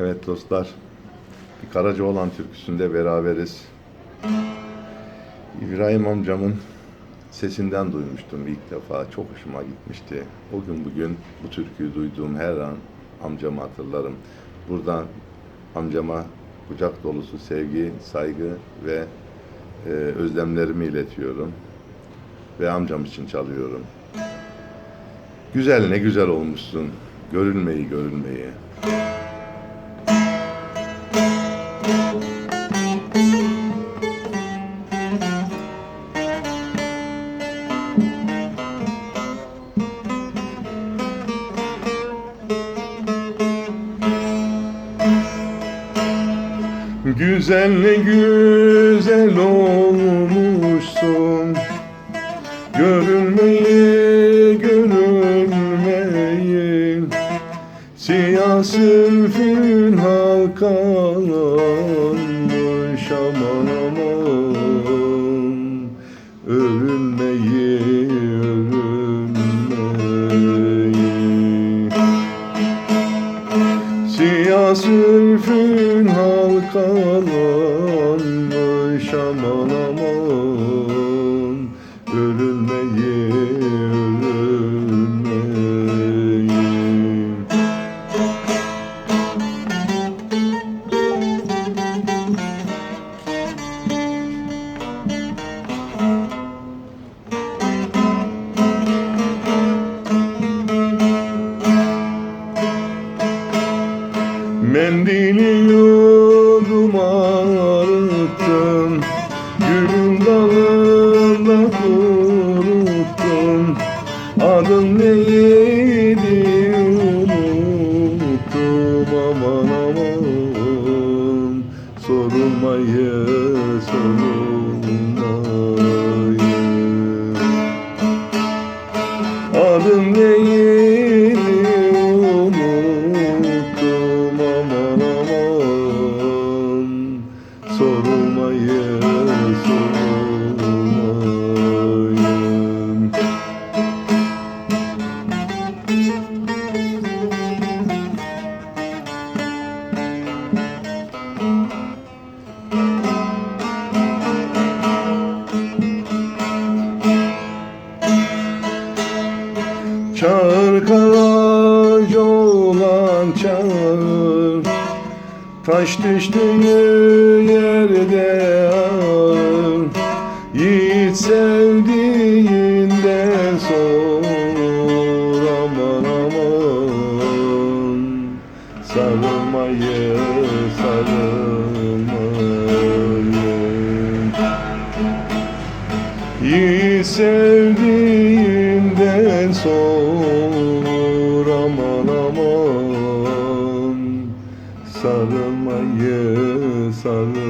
Evet dostlar, bir Karacaoğlan türküsünde beraberiz. İbrahim amcamın sesinden duymuştum ilk defa. Çok hoşuma gitmişti. O gün bugün bu türküyü duyduğum her an amcamı hatırlarım. Buradan amcama kucak dolusu sevgi, saygı ve e, özlemlerimi iletiyorum. Ve amcam için çalıyorum. Güzel ne güzel olmuşsun. Görünmeyi görünmeyi. Güzel ne güzel olmuşsun. Görünmeyi görünmeyi Siyah sülfün halkalanmış aman aman. Örülmeyi örülmeyi Siyah sülfün halkalanmış aman aman. Örülmeyi arıttım Gülün dalında kuruttum Adın neydi unuttum. Aman aman Sorulmayı sorulmayı Çağır karaca olan çağır Taş düştüğü yerde ağır Yiğit sevdiğinden sor Aman aman. Sarılmayı sarılmayı. Yiğit sevdiğinden sor aman Sarılmayı sarılmayı